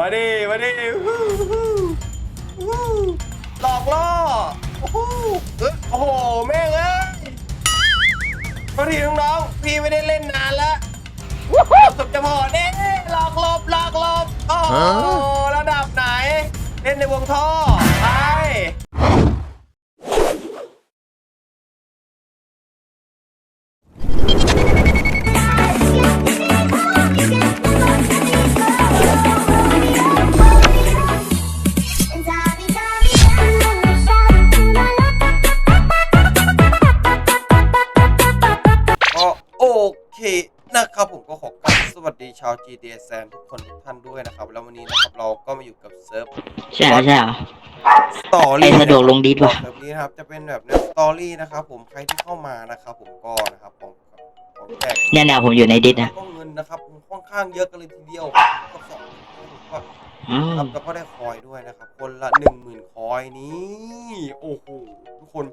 มาดิมาดิฮู้ฮู้ฮู้หลอกล่อโอ้โหเอ้ยโอ้โหแม่งเอ้ยพอดีน้องๆพี่ไม่ได้เล่นนานแล้วสุดจะพอเน่หลอกหลบหลอกหลบโอ้โหระดับไหน เล่นในวงท่อ ผมก็ขอกราบสวัสดีชาว GTA San ทุกคนทุกท่านด้วยนะครับ แล้ววันนี้นะครับเราก็มาอยู่กับเซิร์ฟใช่เหรอใช่เหรอสตอรี่ไอ้สะดวกลงดิสว่ะเซิร์ฟนี้นะครับจะเป็นแบบแนวสตอรี่นะครับผมใครที่เข้ามานะครับผมก็นะครับของของแจกเนี่ยเนี่ยผมอยู่ในดิสนะก็เงินนะครับค่อนข้างเยอะกันเลยทีเดียวกับสองก็อืมครับแล้วก็ได้คอยด้วยนะครับ คนละหนึ่งหมื่นคอยนี้โอ้โหทุกคน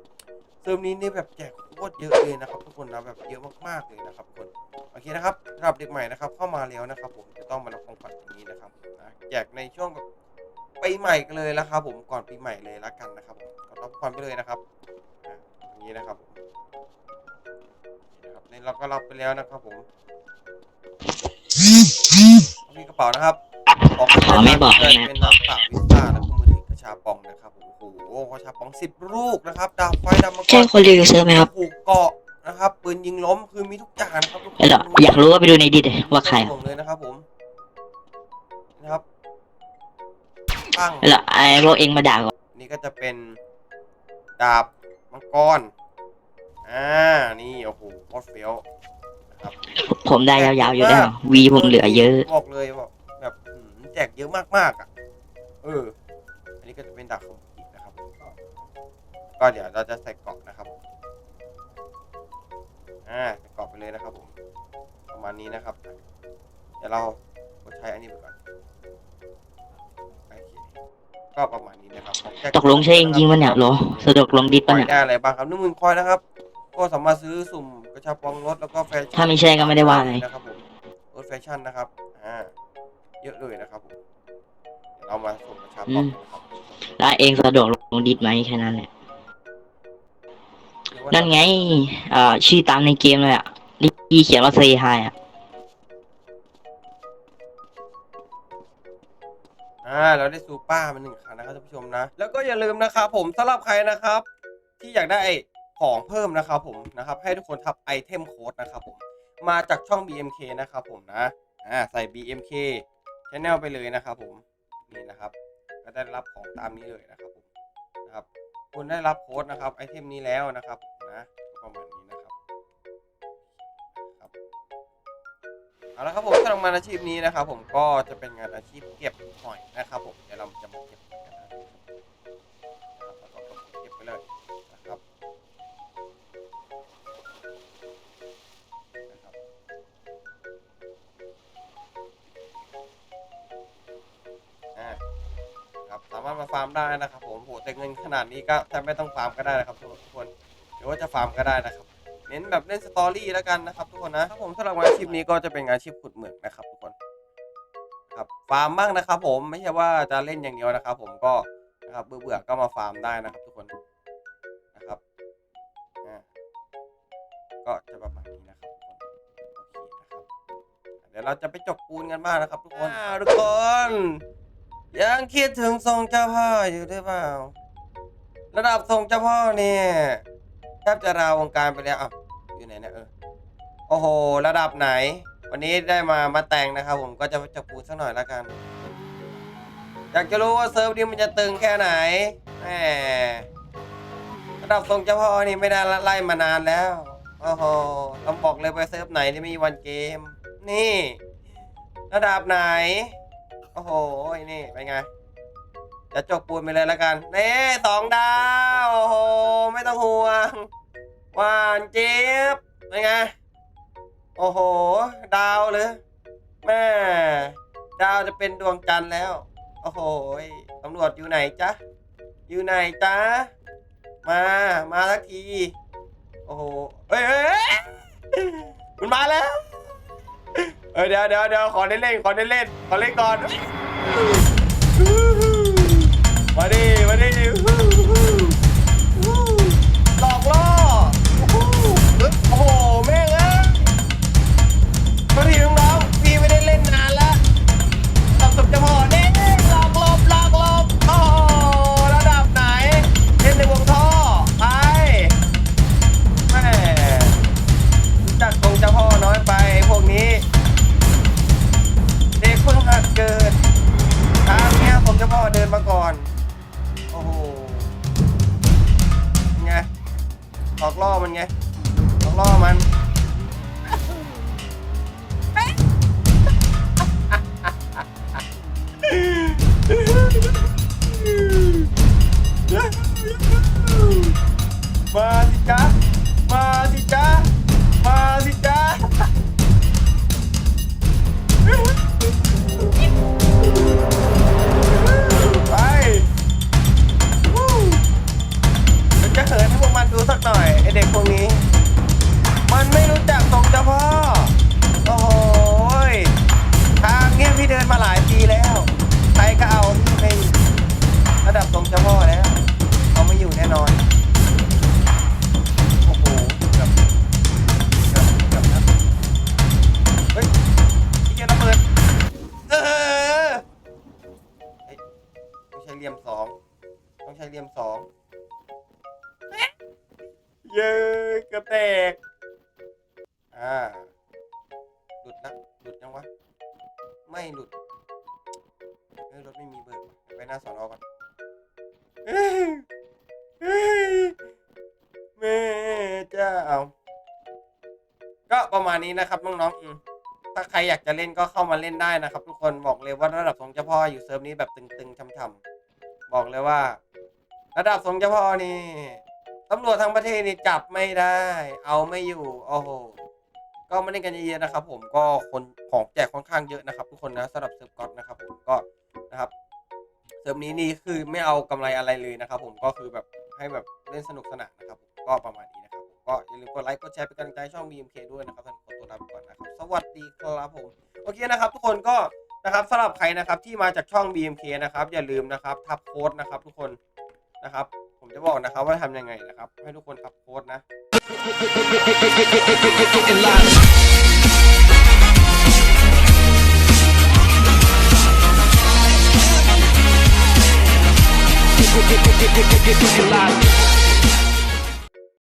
เซิร์ฟนี้นี่แบบแจกโคตรเยอะเลยนะครับ ทุกคนนะแบบเยอะมากๆเลยนะครับทุกคนโอเคนะครับสำหรับเด็กใหม่นะครับเข้ามาแล้วนะครับ ผมจะต้องมารับของขวัญอย่างนี้นะครับนะแจกในช่วงแบบปีใหม่กันเลยนะครับ ผมก่อนปีใหม่เลยละกันนะครับผมก็รับความไปเลยนะครับอะอย่างนี้นะครับผมนี่นะครับนี่เราก็รับไปแล้วนะครับ ผมมีกระเป๋านะครับบอกอ๋อไม่บอกเลเลยยนะเป็นน้ำเปล่าพิซซ่าแล้วก็มือถือกระชา ปองนะครับผมโอ้โหกระชาปองสิบลูกนะครับดาวไฟดำมังกใช่รคนรีวิวเซิร์ฟไหมครับผูกเกาะนะครับปืนยิงล้มคือมีทุกอย่างนะครับทุกคเออเหรออยากรู้ว่าไปดูในดิสเลยว่าใครส่งเลยนะครับผมนะครับปั้งเออเหรอไอ้พวกเองมาด่าก่อนนี่ก็จะเป็นดาบมังกรอ่านี่โอ้โหโคตรเฟี้ยวนะครับผมได้ยาวๆอยู่แล้ววีผมเหลือเยอะบอกเลยว่าแบบหืมแจกเยอะมากๆอะเอออั นนี้ก็จะเป็นดักของอีกนะครับ ก็เดี๋ยวเราจะใส่เกราะนะครับอ่าใส่เกราะไปเลยนะครับผมประมาณนี้นะครับ เดี๋ยวเรากดใช้อันนี้ไปก่อนโอเคก็ประมาณนี้นะครับของแจตกลงใช่เองยิงมันเนี่ยเหรอสะดวกลงดิสปล่ปะอยเนี่ยได้อะไรบ้างครับหนึ่งหมื่นคอยนะครับ ก็สามารถซื้อสุ่มกระชับปองรถแล้วก็แฟชั่นถ้าไม่ใช่ก็ไม่ได้ว่าอะไรนะครับผมรถแฟชั่นนะครับอ่าเยอะเลยนะครับผมเดี๋ยวเรามาส่งกระชับปองกันนะครับ แล้วเองสะดวกลงดิสไหมแค่นั้นแหละเรียกว่านั่นไงเอ่อชื่อตามในเกมเลยอะที่เขียนว่าเซฮายอะ อ่าเราได้ซูเปอร์มาหนึ่งคันนะครับท่านผู้ชมนะ แล้วก็อย่าลืมนะครับผมสำหรับใครนะครับ ที่อยากได้ของเพิ่มนะครับผมนะครับให้ทุกคนทับไอเทมโค้ดนะครับผมมาจากช่อง BMK นะครับผมนะอ่าใส่ BMK Channel ไปเลยนะครับผมนี่นะครับ ก็ได้รับของตามนี้เลยนะครับผมนะครับคุณได้รับโค้ดนะครับไอเทมนี้แล้วนะครับนะประมาณนี้นะครับครับเอาละครับผมสำหรับงานอาชีพนี้นะครับ ผมก็จะเป็นงานอาชีพเก็บหอยนะครับ ผมเดี๋ยวเราจะมาเก็บหอยกันนะครับามารถมาฟาร์มได้นะครับผมโหแต่เงินขนาดนี้ก็แทบไม่ต้องฟาร์มก็ได้นะครับทุกคนหรือว่าจะฟาร์มก็ได้นะครับเน้นแบบเล่นสตอรี่แล้วกันนะครับทุกคนนะครับผมสำหรับอาชีพนี้ก็จะเป็นอาชีพขุดเหมืองนะครับทุกคนครับฟาร์มบ้างนะครับ ผมไม่ใช่ว่าจะเล่นอย่างเดียวนะครับ ผมก็นะครับเบื่อๆก็มาฟาร์มได้นะครับ ทุกคนนะครับอ่าก็จะประมาณนี้นะครับทุกคนโอเคนะครับเดี๋ยวเราจะไปจกปูนกันบ้างนะครับ ทุกคนอ่าทุกคน ยังคิดถึงทรงเจ้าพ่ออยู่หรือเปล่า ระดับทรงเจ้าพ่อเนี่ยแทบจะราวงการไปแล้วอะอยู่ไหนเนี่ยเออโอ้โห ระดับไหน วันนี้ได้มามาแต่งนะครับ ผมก็จะจับปูสักหน่อยละกัน อยากจะรู้ว่าเซิร์ฟนี้มันจะตึงแค่ไหนแหมระดับทรงเจ้าพ่อนี่ไม่ได้ไล่มานานแล้วโอ้โหต้องบอกเลยไปเซิร์ฟไหนที่ไม่มีวันเกม นี่ ระดับไหน โอ้โหนี่เป็นไง จะจกปูนไปเลยแล้วกันเน่สองดาว โอ้โห ไม่ต้องห่วงหวานเจี๊ยบเป็นไง โอ้โห ดาวเลยแม่ดาวจะเป็นดวงจันทร์แล้ว โอ้โหตำรวจอยู่ไหนจ๊ะ อยู่ไหนจ๊ะ มา มาสักที โอ้โหเฮ้ยเฮ้ยเฮ้ยมันมาแล้ว เออเดี๋ยวเดี๋ยวเดี๋ยวขอเล่นเล่นขอเล่นเล่นขอเล่นก่อนมาดิมาดิ เนี้ยผมจะพ่อเดินมาก่อน โอ้โหไงออกล่อมันไงออกล่อมัน กอ่าหลุดนะหลุดยังวะ ไม่หลุดเฮ้ยรถไม่มีเบอร์ไปหน้าสอนอก่อนเฮ้ยเฮ้ยแม่เจ้าก็ประมาณนี้นะครับน้องๆถ้าใครอยากจะเล่นก็เข้ามาเล่นได้นะครับ ทุกคนบอกเลยว่าระดับทรงเจ้าพ่ออยู่เซิร์ฟนี้แบบตึงๆช่ำๆบอกเลยว่า ระดับทรงเจ้าพ่อนี่ ตำรวจทั้งประเทศนี่จับไม่ได้ เอาไม่อยู่ โอ้โห ก็มาเล่นกันเยอะๆนะครับ ผม ก็คนของแจกค่อนข้างเยอะนะครับทุกคนนะสำหรับเซิร์ฟก๊อตนะครับผม ก็นะครับ เซิร์ฟนี้นี่คือไม่เอากำไรอะไรเลยนะครับ ผม ก็คือแบบให้แบบเล่นสนุกสนานนะครับผม ก็ประมาณนี้นะครับผม ก็อย่าลืมกดไลค์ กดแชร์เป็นกำลังใจช่อง BMK ด้วยนะครับท่านขอตัวลาไปก่อนนะครับ สวัสดีครับผม โอเคนะครับ ทุกคนก็นะครับสำหรับใครนะครับที่มาจากช่อง BMK นะครับอย่าลืมนะครับทับโค้ดนะครับทุกคนนะครับ จะบอกนะครับว่าทำยังไงนะครับ ให้ทุกคนขับโค้ดนะ get, get, get, get, get, get, get, get, get, get, get, get,